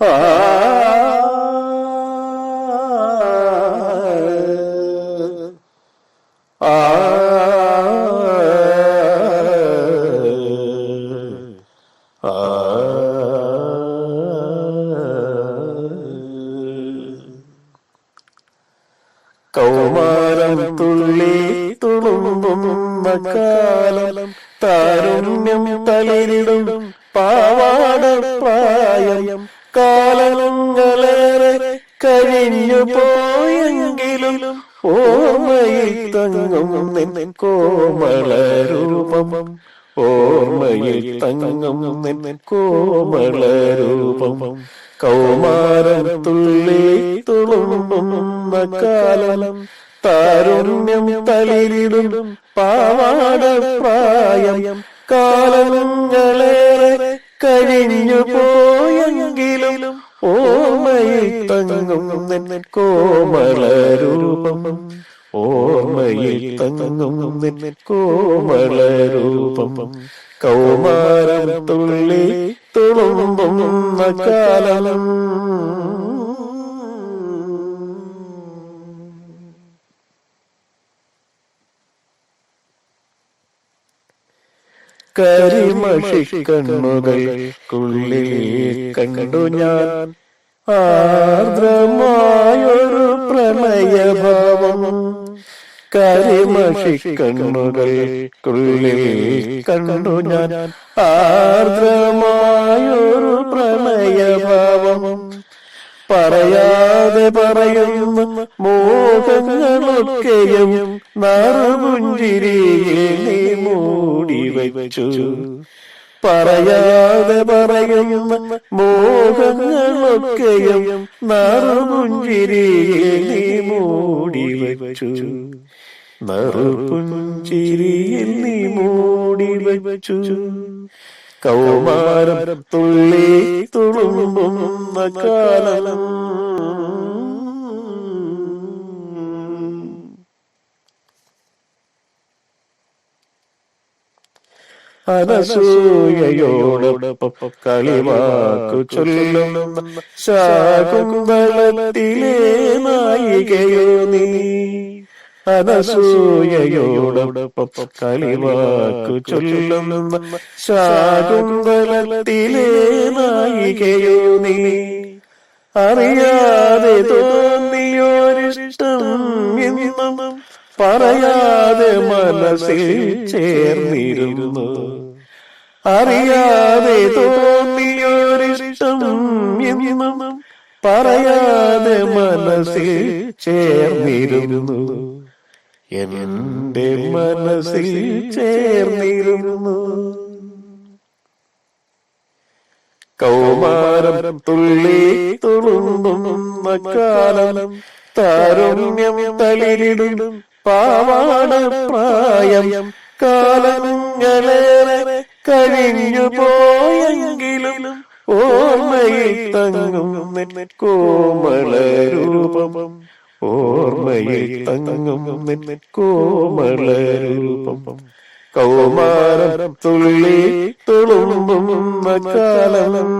ആ. കൗമാരം തുള്ളി തുളുമ്പുന്ന കാലം താരുണ്യം തളിരിടും പാവാട കാലങ്ങളേറെ കഴിഞ്ഞു പോയെങ്കിലും ഓർമ്മയിൽ തങ്ങും നിൻ കോമള രൂപം ഓർമ്മയിൽ തങ്ങും നിൻ കോമള രൂപം കൗമാരം തുള്ളി തുളുമ്പുന്ന കാലം. താരുണ്യം തളിരിടും പാവാട പ്രായം. കാലങ്ങളേറെ കഴിഞ്ഞു പോയെങ്കിലും തങ്ങും നിൻ കോമള രൂപം കൗമാരം തുള്ളി തുളുമ്പുന്ന കാലം കരിമഷി കണ്ണുകൾ കുള്ളിൽ കണ്ടു ഞാൻ ആർദ്രമായൊരു കരിമഷി കണ്ണുകൾ കുള്ളിൽ കണ്ടു ഞാൻ ആർദ്രമായൊരു പ്രണയഭാവം പറയാതെ പറയുന്നു മോഹങ്ങളൊക്കെയും നറുപുഞ്ചിരിയിൽ മൂടി വച്ചു. പറയാതെ പറയുന്ന മോഹങ്ങളൊക്കെയും നറുപുഞ്ചിരിയിൽ മൂടി വച്ചു. നറുപുഞ്ചിരിയിൽ നീ മൂടി വച്ചു. കൗമാരം തുള്ളി തുളുമ്പുന്ന കാലം. അനസൂയയോടൊപ്പം കളിവാക്കു ചൊല്ലുന്ന ശാകുന്തളത്തിലെ നായികയോ നീ. അനസൂയയോടൊപ്പം കളിവാക്കു ചൊല്ലുന്ന ശാകുന്തലത്തിലെ നായികയോ നീ അറിയാതെ തോന്നിയോരിഷ്ടം എന്നും പറയാതെ മനസ്സിൽ ചേർന്നിരുന്നു. അറിയാതെ തോന്നിയോരിഷ്ടം എന്നും പറയാതെ മനസ്സിൽ ചേർന്നിരുന്നു. എന്റെ മനസ്സിൽ ചേർന്നിരുന്നു. കൗമാരം തുള്ളി തുളുമ്പുന്ന കാലം താരുണ്യം തളിരിടും പാവാട പ്രായം കാലങ്ങളേറെ കഴിഞ്ഞു പോയെങ്കിലും ഓർമ്മയിൽ തങ്ങും കോമള രൂപം ഓർമ്മയിൽ തങ്ങും കോമളരൂപം കോമള രൂപം കൗമാരം തുള്ളി തുളുമ്പും കാലം.